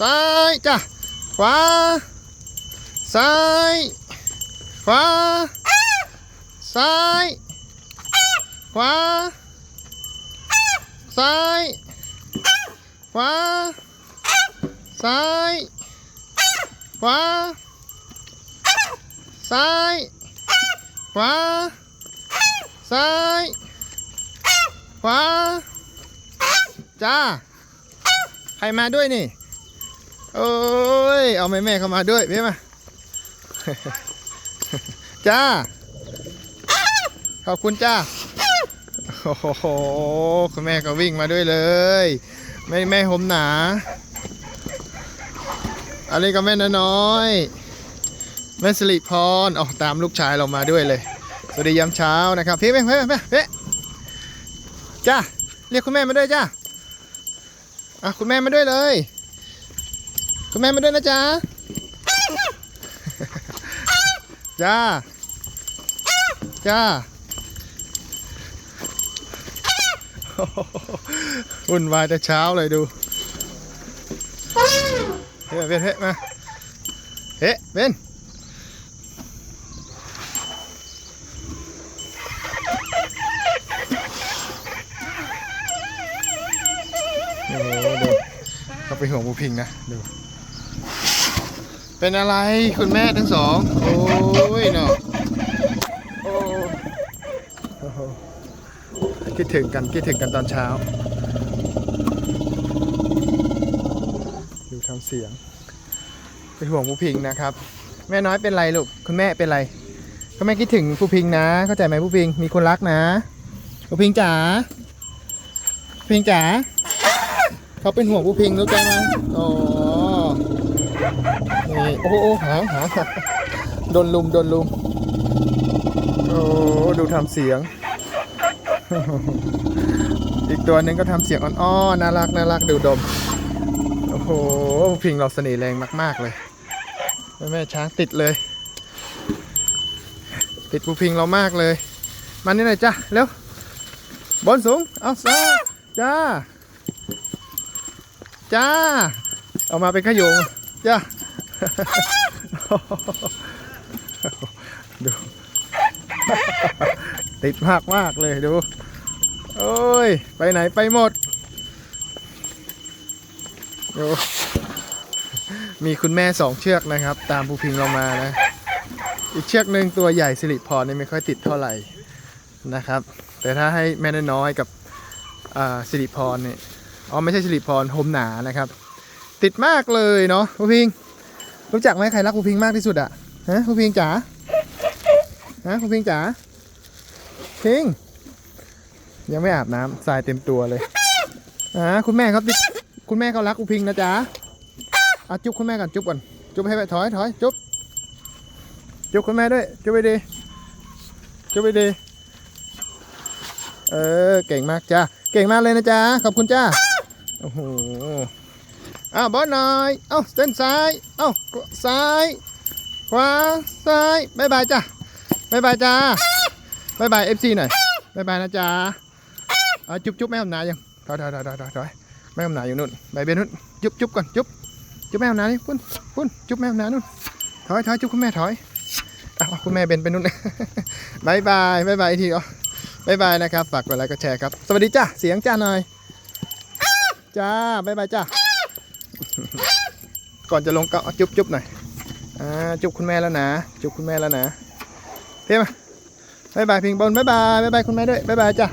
ซ้ายจ้ะขวาซ้ายขวาซ้ายขวาซ้ายขวาซ้ายขวาซ้ายขวาซ้ายขวาจ้าใครมาด้วยนี่ โอ้ย เอาแม่แม่เข้ามาด้วยเพี่มา จ้า ขอบคุณจ้า โอ้โห คุณแม่ก็วิ่งมาด้วยเลยไม่แม่หมหนา อันนี้ก็แม่น้อย แม่สิริพรออกตามลูกชายเรามาด้วยเลย สวัสดียามเช้านะครับพี่เพ่เพ่เพ่เพ่จ้า เรียกคุณแม่มาด้วยจ้าอะคุณแม่มาด้วยเลย คุณแม่มาด้วยนะจ๊ะจ้า จ้าอุ่นวายแต่เช้าเลยดู เฮ้ยเว้นเฮ้ยมา เฮ้ยเวนโอ้โหดูเขาไปนห่วงบูพิงนะ ดู เป็นอะไรคุณแม่ทั้งสอง โอ้ยเนาะโอ้โหคิดถึงกันคิดถึงกันตอนเช้า ดูทำเสียง เป็นห่วงผู้พิงนะครับ แม่น้อยเป็นไรลูกคุณแม่เป็นไรคุณแม่คิดถึงผู้พิงนะ เข้าใจไหมผู้พิงมีคนรักนะผู้พิงจ๋าผู้พิงจ๋าเขาเป็นห่วงผู้พิงรู้ใจไหมอ๋อ นี่โอ้โหหางหางโดนลุมโดนลุมโอ้ดูทำเสียง อีกตัวหนึ่งก็ทำเสียงอ่อนๆน่ารักน่ารักดูดม โอ้โหพิงเราเสน่ห์แรงมาก ๆเลยแม่ช้างติดเลย ติดผู้พิงเรามากเลย มานี่หน่อยจ้ะเร็วบนสูง เอาซ้ายจ้า จ้า เอามาเป็นขยง จ้าดู ติดมากมากๆเลยดู โอ้ย ไปไหนไปหมด ดู มีคุณแม่สองเชือกนะครับ ตามภูพิงเรามานะ อีกเชือกหนึ่งตัวใหญ่สิริพรนี่ไม่ค่อยติดเท่าไหร่นะครับ แต่ถ้าให้แม่น้อยๆกับอ่าสิริพรเนี่ยอ๋อไม่ใช่สิริพรโฮมหนานะครับ ติดมากเลยเนาะภูพิง รู้จักไหมใครรักภูพิงมากที่สุดอะฮะภูพิงจ๋าฮะภูพิงจ๋าพิง ยังไม่อาบน้ำทรายเต็มตัวเลยอ่าคุณแม่เขาติดคุณแม่เขารักภูพิงนะจ๊ะอะจุ๊บคุณแม่ก่อนจุ๊บก่อนจุ๊บให้ไปถอยถอยจุ๊บจุ๊บคุณแม่ด้วยจุ๊บไปดีจุ๊บไปดีเออเก่งมากจ้าเก่งมากเลยนะจ๊ะขอบคุณจ้าโอ้โห อ้าวบอสหน่อย เอ้าเส้นซ้าย เอ้าซ้าย ขวา ซ้ายบายบายจ้าบายบายจ้าบายบายเอฟซีหน่อยบายบายนะจ๊ะเอาจุ๊บจุ๊บแม่คำนายังถอยถอยถอยถอยถอยแม่คำนาอยู่นู่นบายเบนนู่นจุ๊บจุ๊บก่อนจุ๊บจุ๊บแม่หนานี่พุ่นพุ่นจุ๊บแม่หนานู่นถอยถอยจุ๊บคุณแม่ถอยอ้าวคุณแม่เบนไปนู่นบายบายบายบายอีกทีอ๋อบายบายนะครับ ฝากกดไลค์กดแชร์ครับ สวัสดีจ้าเสียงจ้าหน่อย จ้าบายบายจ้า ก่อนจะลงก็เอาจุ๊บจุ๊บหน่อยอ่าจุ๊บคุณแม่แล้วนะ จุ๊บคุณแม่แล้วนะเพียมาบายบายพิงบอลบายบายบายบายคุณแม่ด้วยบายบายจ้า